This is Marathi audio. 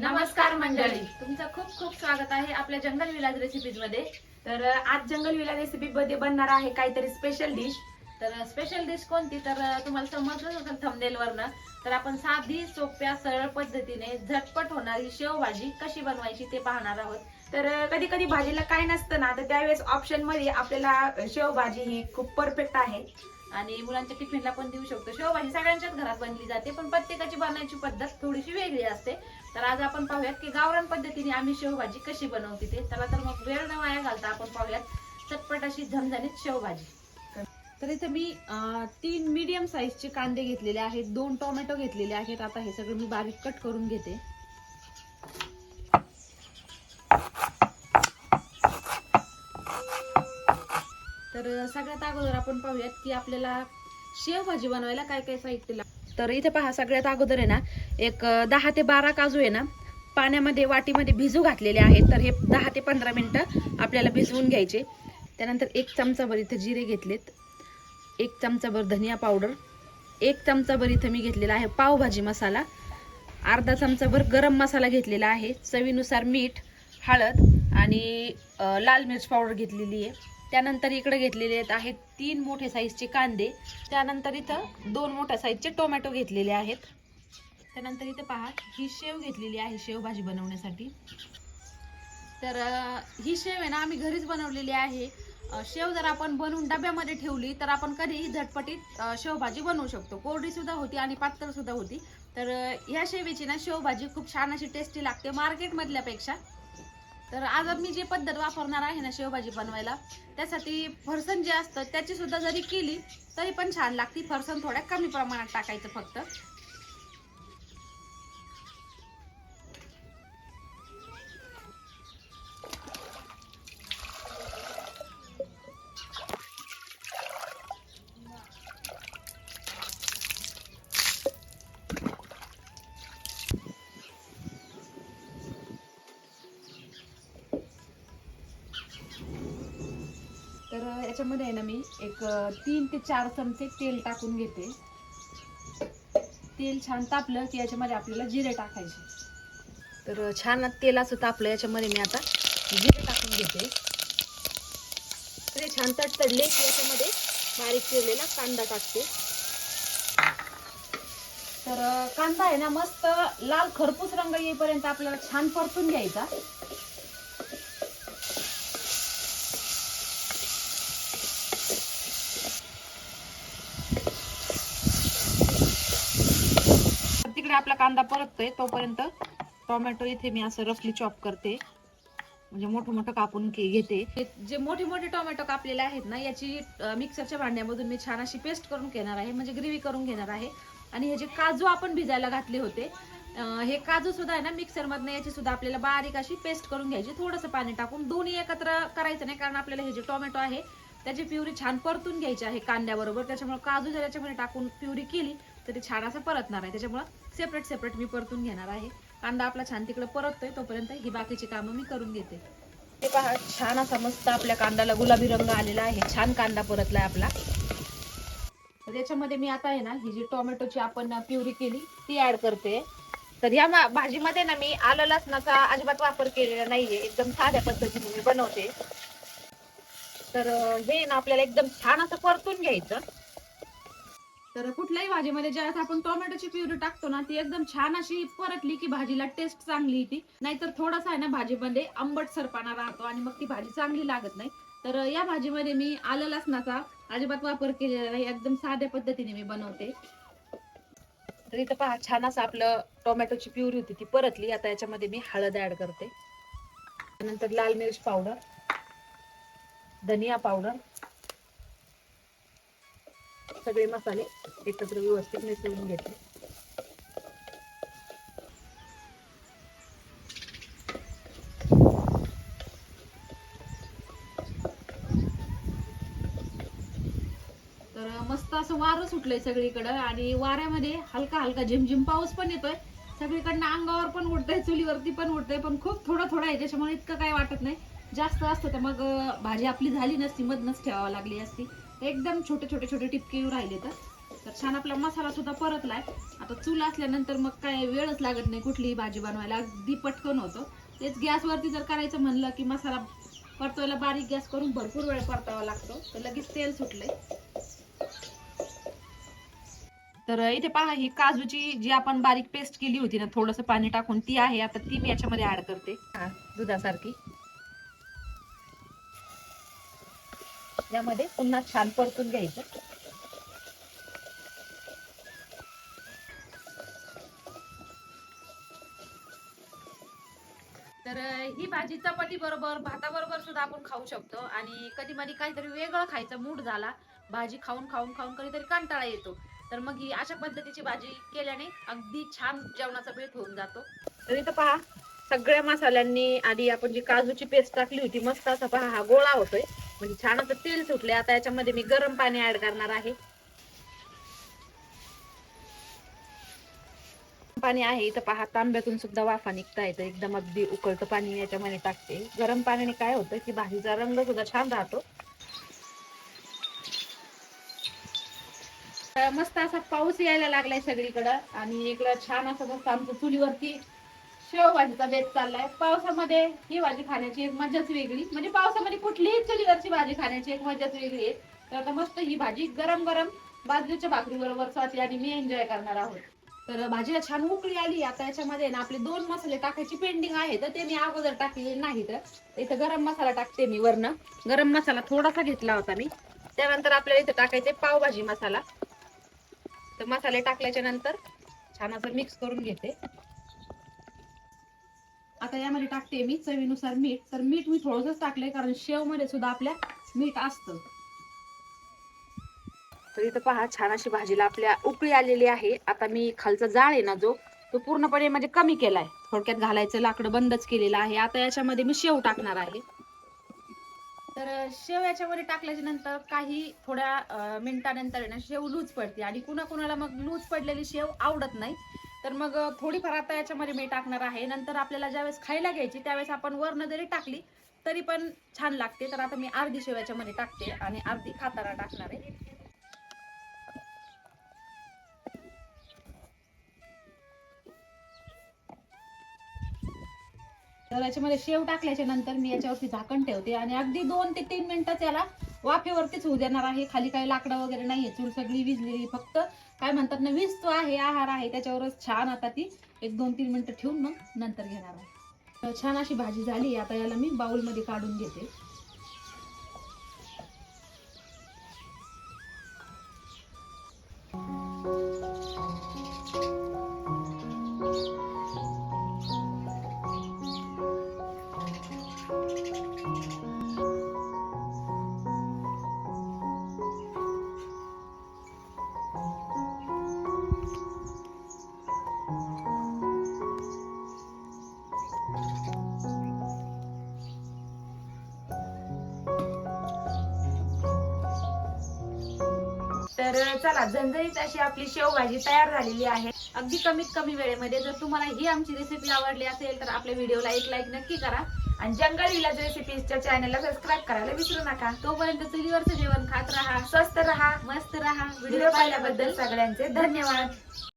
नमस्कार मंडळी. तुमचं खूप खूप स्वागत आहे आपल्या जंगल विलाज रेसिपीजमध्ये. तर आज जंगल विला रेसिपी मध्ये बनणार आहे काहीतरी स्पेशल डिश तर स्पेशल डिश कोणती? तर तुम्हाला समजलंच असेल थंबनेल वरनं. तर आपण साधी सोप्या सरळ पद्धतीने झटपट होणारी शेवभाजी कशी बनवायची ते पाहणार आहोत. तर कधी कधी भाजीला काय नसतं ना तर त्यावेळेस ऑप्शनमध्ये आपल्याला शेवभाजी ही खूप परफेक्ट आहे. आणि मुलांच्या टिफिनला पण देऊ शकतो. शेवभाजी सगळ्यांच्याच घरात बनली जाते पण प्रत्येकाची बनवायची पद्धत थोडीशी वेगळी असते. तर आज आपण पाहूयात की गावरान पद्धतीने आम्ही शेवभाजी कशी बनवते ते. चला तर मग वेळ न वाया घालता आपण पाहूयात चटपट अशी झणझणीत शेवभाजी. तर इथे मी तीन मीडियम साईजचे कांदे घेतलेले आहेत दोन टोमॅटो घेतलेले आहेत. आता हे सगळं मी बारीक कट करून घेते. तर सगळ्यात अगोदर आपण पाहूयात की आपल्याला शेवभाजी बनवायला काय काय साहित्य लागतं. तर इथे पहा सगळ्यात अगोदर आहे ना एक दहा ते बारा काजू आहे ना पाण्यामध्ये वाटीमध्ये भिजू घातलेले आहेत तर हे दहा ते पंधरा मिनटं आपल्याला भिजवून घ्यायचे. त्यानंतर एक चमचाभर इथं जिरे घेतलेत. एक चमचाभर धनिया पावडर. एक चमचाभर इथं मी घेतलेला आहे पावभाजी मसाला. अर्धा चमचाभर गरम मसाला घेतलेला आहे. चवीनुसार मीठ हळद आणि लाल मिरच पावडर घेतलेली आहे. त्यानंतर इकडे घेतलेले आहेत आहेत तीन मोठे साईजचे कांदे. त्यानंतर इथं दोन मोठ्या साईजचे टोमॅटो घेतलेले आहेत. त्यानंतर इथे पहा ही शेव घेतलेली आहे शेवभाजी बनवण्यासाठी. तर ही शेव आहे ना आम्ही घरीच बनवलेली आहे. शेव जर आपण बनवून डब्यामध्ये ठेवली तर आपण कधीही झटपटीत शेवभाजी बनवू शकतो. कोरडी सुद्धा होती आणि पातळ सुद्धा होती. तर ह्या शेवेची ना शेवभाजी खूप छान अशी टेस्टी लागते मार्केटमधल्यापेक्षा तर आज मी जी पद्धत वापरणार आहे ना शेवभाजी बनवायला त्यासाठी फरसण जे असतं त्याची सुद्धा जरी केली तरी पण छान लागते. फरसण थोड्या कमी प्रमाणात टाकायचं फक्त. तर याच्यामध्ये आहे ना मी एक तीन ते चार चमचे तेल टाकून घेते. तेल छान तापलं की याच्यामध्ये आपल्याला जिरे टाकायचे. तर छान तेल असं तापलं याच्यामध्ये मी आता जिरे टाकून घेते. तर छान तडतडले की याच्यामध्ये बारीक चिरलेला कांदा टाकते. तर कांदा आहे ना मस्त लाल खरपूस रंग येईपर्यंत आपल्याला छान परतून घ्यायचा. तर आपला कांदा परततोय तोपर्यंत टोमॅटो इथे मी असं रफली चॉप करते. म्हणजे मोठं मोठं कापून घेते. जे मोठे मोठे टोमॅटो कापलेले आहेत ना याची मिक्सरच्या भांड्यामधून मी छान अशी पेस्ट करून घेणार आहे. म्हणजे ग्रेव्ही करून घेणार आहे. आणि हे जे काजू आपण भिजायला घातले होते हे काजू सुद्धा आहे ना मिक्सरमधनं याची सुद्धा आपल्याला बारीक अशी पेस्ट करून घ्यायची. थोडंसं पाणी टाकून दोन्ही एकत्र करायचं नाही कारण आपल्याला हे जे टोमॅटो आहे त्याची प्युरी छान परतून घ्यायची आहे कांद्याबरोबर. त्याच्यामुळे काजू जर याच्यामध्ये टाकून प्युरी केली तर ते छान असं परतणार आहे. त्याच्यामुळे सेपरेट सेपरेट मी परतून घेणार आहे. कांदा आपला छान तिकडे परततोय तोपर्यंत ही बाकीची कामं मी करून घेते. ते पहा छान असा मस्त आपल्या कांद्याला गुलाबी रंग आलेला आहे. छान कांदा परतलाय आपला. तर त्याच्यामध्ये मी आता आहे ना ही जी टोमॅटोची आपण प्युरी केली ती ऍड करते. तर ह्या भाजीमध्ये ना मी आलं लसणाचा अजिबात वापर केलेला नाहीये. एकदम साध्या पद्धतीने मी बनवते. तर हे ना आपल्याला एकदम छान असं परतून घ्यायचं. तर कुठल्याही भाजीमध्ये ज्यावेळेस आपण टोमॅटोची प्युरी टाकतो ना ती एकदम छान अशी परतली की भाजीला टेस्ट चांगली येते. नाहीतर थोडासा आहे ना भाजीमध्ये आंबट सरपाना राहतो आणि मग ती भाजी चांगली लागत नाही. तर या भाजीमध्ये मी आलं लसणाचा अजिबात वापर केलेला नाही एकदम साध्या पद्धतीने मी बनवते. तर इथं पहा छान असं आपलं टोमॅटोची प्युरी होती ती परतली. आता याच्यामध्ये मी हळद ऍड करते. नंतर लाल मिरच पावडर धनिया पावडर सगळे मसाले एकत्र व्यवस्थित मिसळून घेते. तर मस्त असं वारं सुटलंय सगळीकडं आणि वाऱ्यामध्ये हलका हलका झिमझिम पाऊस पण येतोय. सगळीकडनं अंगावर पण उडतंय चुलीवरती पण उडतंय पण खूप थोडं थोडं आहे त्याच्यामुळे इतकं काय वाटत नाही. जास्त असतं तर मग भाजी आपली झाली नसती मधनच ठेवावं लागली असती. एकदम छोटे छोटे छोटे टिपके राहिले तर. छान आपला मसाला सुद्धा परतलाय. आता चूल असल्यानंतर मग काय वेळच लागत नाही कुठलीही भाजी बनवायला. अगदी पटकन होतं. तेच गॅसवरती जर करायचं म्हणलं की मसाला परतवायला बारीक गॅस करून भरपूर वेळ परतावा लागतो. तर लगेच तेल सुटलंय. तर इथे पहा ही काजूची जी आपण बारीक पेस्ट केली होती ना थोडस पाणी टाकून ती आहे. आता ती मी याच्यामध्ये ऍड करते. दुधासारखी. यामध्ये पुन्हा छान परतून घ्यायचं. तर ही भाजी चपाती बरोबर भाताबरोबर सुद्धा आपण खाऊ शकतो. आणि कधी मधी काहीतरी वेगळं खायचं मूड झाला भाजी खाऊन खाऊन खाऊन कधीतरी कंटाळा येतो. तर मग ही अशा पद्धतीची भाजी केल्याने अगदी छान जेवणाचा बेत होऊन जातो. तर इथं पहा सगळ्या मसाल्यांनी आधी आपण जी काजूची पेस्ट टाकली होती मस्त असा पहा हा गोळा होतोय. म्हणजे छान असं तेल सुटले आता याच्यामध्ये मी गरम पाणी ऍड करणार आहे. पाणी आहे इथं पहा तांब्यातून सुद्धा वाफा निघता येतं. एकदम अगदी उकळतं पाणी याच्यामध्ये टाकते. गरम पाण्याने काय होतं की भाजीचा रंग सुद्धा छान राहतो. मस्त असा पाऊस यायला लागलाय सगळीकडं. आणि इकडं छान असं मस्त आमचं चुलीवरती शेव भाजीचा बेत चाललाय. पावसामध्ये ही भाजी खाण्याची एक मजाच वेगळी. म्हणजे पावसामध्ये कुठलीही चुलीवरची भाजी खाण्याची एक मजाच वेगळी आहे. तर आता मस्त ही भाजी गरम गरम बाजरीच्या भाकरी बरोबर आणि मी एन्जॉय करणार आहोत. तर भाजीला छान उकळी आली. आता याच्यामध्ये ना आपले दोन मसाले टाकायची पेंडिंग आहे. तर ते मी अगोदर टाकलेले नाही तर. इथं गरम मसाला टाकते मी वरनं. गरम मसाला थोडासा घेतला होता मी. त्यानंतर आपल्याला इथं टाकायचे पावभाजी मसाला. तर मसाले टाकल्याच्या नंतर छान असं मिक्स करून घेते. आता यामध्ये टाकते मी चवीनुसार मीठ. तर मीठ मी थोडंसंच टाकलंय कारण शेवमध्ये सुद्धा आपल्या मीठ असतं. तर इथं पहा छान अशी भाजीला आपल्या उकळी आलेली आहे. आता मी खालचा जाळ आहे ना जो तो पूर्णपणे म्हणजे कमी केलाय. थोडक्यात घालायचं लाकडं बंदच केलेलं आहे. आता याच्यामध्ये मी शेव टाकणार आहे. तर शेव याच्यामध्ये टाकल्याच्या नंतर काही थोड्या मिनिटानंतर ना शेव लूज पडते. आणि कुणा कुणाला मग लूज पडलेली शेव आवडत नाही. तर मग थोडीफार आता याच्यामध्ये मी टाकणार आहे. नंतर आपल्याला ज्यावेळेस खायला घ्यायची त्यावेळेस आपण वरण जरी टाकली तरी पण छान लागते. तर आता मी अर्धी शेव याच्यामध्ये टाकते आणि अर्धी खाताना टाकणार आहे. तर याच्यामध्ये शेव टाकल्याच्या नंतर मी याच्यावरती झाकण ठेवते आणि अगदी दोन ते तीन मिनिटात याला वाफेवरतीच होऊ देणार आहे. खाली काही लाकडं वगैरे नाहीये. चूल सगळी विजलेली. फक्त काय म्हणतात ना वीज तो आहे आहार आहे. त्याच्यावरच छान आता ती एक दोन तीन मिनटं ठेवून मग नंतर घेणार आहे. तर छान अशी भाजी झाली. आता याला मी बाउलमध्ये काढून घेते. तर चला झणझणीत अशी आपली शेवभाजी तयार झालेली आहे. अगदी कमीत कमी वेळेमध्ये जर तुम्हाला ही आमची रेसिपी आवडली असेल तर आपल्या व्हिडिओला एक लाईक नक्की करा. आणि जंगल विलाज रेसिपीजच्या चॅनलला सबस्क्राईब करायला विसरू नका. तोपर्यंत चुलीवरचं जेवण खात राहा स्वस्त राहा मस्त राहा. व्हिडिओ पाहिल्याबद्दल सगळ्यांचे धन्यवाद.